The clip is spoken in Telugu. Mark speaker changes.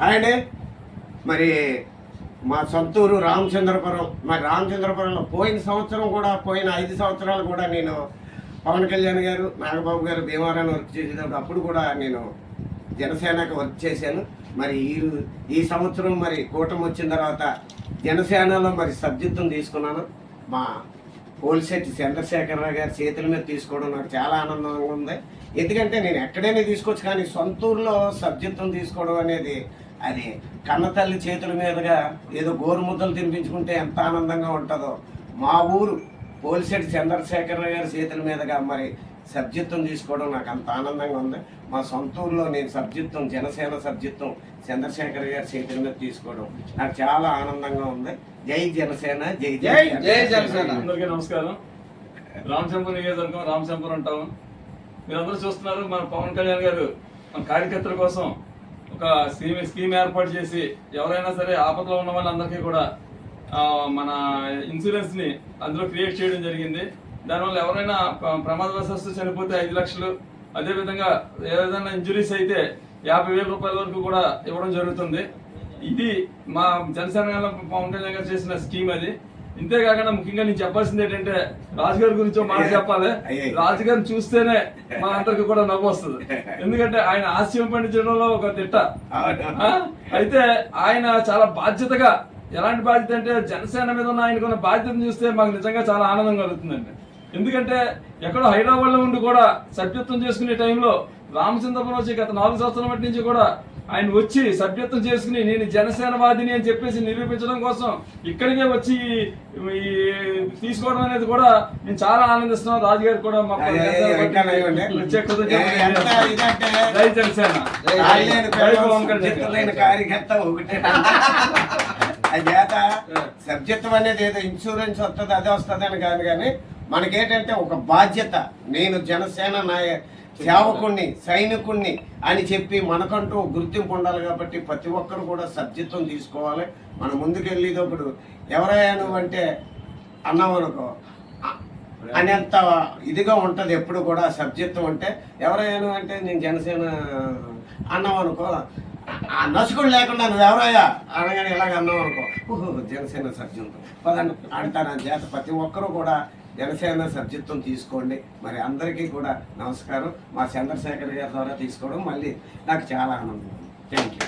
Speaker 1: హాయ్ అండి మరి మా సొంతూరు రామచంద్రపురం మరి రామచంద్రపురంలో పోయిన సంవత్సరం కూడా పోయిన ఐదు సంవత్సరాలు కూడా నేను పవన్ కళ్యాణ్ గారు నాగబాబు గారు భీమవరాన్ని వర్క్ చేసేటప్పుడు అప్పుడు కూడా నేను జనసేనకు వర్క్ చేశాను. మరి ఈ ఈ సంవత్సరం మరి కూటమి వచ్చిన తర్వాత జనసేనలో మరి సభ్యత్వం తీసుకున్నాను. మా కోల్శెట్టి చంద్రశేఖరరావు గారి చేతుల మీద తీసుకోవడం నాకు చాలా ఆనందంగా ఉంది. ఎందుకంటే నేను ఎక్కడైనా తీసుకోవచ్చు కానీ సొంతూరులో సబ్జెక్టును తీసుకోవడం అనేది అది కన్నతల్లి చేతుల మీదుగా ఏదో గోరుముద్దలు తినిపించుకుంటే ఎంత ఆనందంగా ఉంటుందో మా ఊరు పోలిశెట్టి చంద్రశేఖరరావు గారి చేతుల మీదుగా మరి సబ్జెక్టును తీసుకోవడం నాకు అంత ఆనందంగా ఉంది. మా సొంత ఊర్లో నేను సబ్జెక్టు జనసేన సబ్జెక్టు చంద్రశేఖర్ గారి చేతుల మీద తీసుకోవడం నాకు చాలా ఆనందంగా ఉంది. జై జనసేన జై జై
Speaker 2: జై జనసేన.
Speaker 3: అందరికీ నమస్కారం. రామచంపురం నియోజకవర్గం రామచంపురం అంటాము మీరందరూ చూస్తున్నారు మన పవన్ కళ్యాణ్ గారు మన కార్యకర్తల కోసం ఒక స్కీమ్ స్కీమ్ ఏర్పాటు చేసి ఎవరైనా సరే ఆపదలో ఉన్న వాళ్ళందరికీ కూడా మన ఇన్సూరెన్స్ని అందులో క్రియేట్ చేయడం జరిగింది. దానివల్ల ఎవరైనా ప్ర- ప్రమాదవశాత్తు చనిపోతే ఐదు లక్షలు అదేవిధంగా ఏదైనా ఇంజురీస్ అయితే యాభై వేల రూపాయల వరకు కూడా ఇవ్వడం జరుగుతుంది. ఇది మా జనసేన పవన్ కళ్యాణ్ గారు చేసిన స్కీమ్ అది. ఇంతేకాకుండా ముఖ్యంగా నేను చెప్పాల్సింది ఏంటంటే రాజుగారి గురించి మాట చెప్పాలి. రాజుగారిని చూస్తేనే మా అందరికి కూడా నవ్వు వస్తుంది. ఎందుకంటే ఆయన హాస్యం పండించడంలో ఒక తిట్ట? అయితే ఆయన చాలా బాధ్యతగా ఎలాంటి బాధ్యత అంటే జనసేన మీద ఉన్న ఆయనకున్న బాధ్యతను చూస్తే మాకు నిజంగా చాలా ఆనందం కలుగుతుందండి. ఎందుకంటే ఎక్కడో హైదరాబాద్లో ఉండి కూడా సభ్యత్వం చేసుకునే టైంలో రామచంద్రపురం వచ్చి గత నాలుగు సంవత్సరాల మట్టి నుంచి కూడా ఆయన వచ్చి సభ్యత్వం చేసుకుని నేను జనసేనవాదిని అని చెప్పేసి నిరూపించడం కోసం ఇక్కడికే వచ్చి ఈ తీసుకోవడం అనేది కూడా నేను చాలా ఆనందిస్తున్నాను. రాజుగారు కూడా మాకు జనసేన జై
Speaker 1: కార్యకర్త ఒకటే. చేత సబ్జెక్టు అనేది ఏదో ఇన్సూరెన్స్ వస్తుంది అదే వస్తుంది అని కాదు కానీ మనకేంటంటే ఒక బాధ్యత. నేను జనసేన నాయ సేవకుణ్ణి సైనికుణ్ణి అని చెప్పి మనకంటూ గుర్తింపు ఉండాలి కాబట్టి ప్రతి ఒక్కరు కూడా సబ్జెక్టును తీసుకోవాలి. మనం ముందుకెళ్ళేటప్పుడు ఎవరైనా అంటే అన్నాం అనుకో అనేంత ఇదిగా ఉంటుంది ఎప్పుడు కూడా సబ్జెక్టు అంటే ఎవరైనా అంటే నేను జనసేన అన్నాం అనుకో ఆ నసుకుడు లేకుండా నువ్వు ఎవరయ్యా అనగానే ఇలాగ అన్నాం అనుకో జనసేన సబ్జెక్టు పదండి అంటాను చేత ప్రతి ఒక్కరూ కూడా జనసేన సబ్జెక్టును తీసుకోండి. మరి అందరికీ కూడా నమస్కారం. మా చంద్రశేఖర్ గారి ద్వారా తీసుకోవడం మళ్ళీ నాకు చాలా ఆనందం. Thank you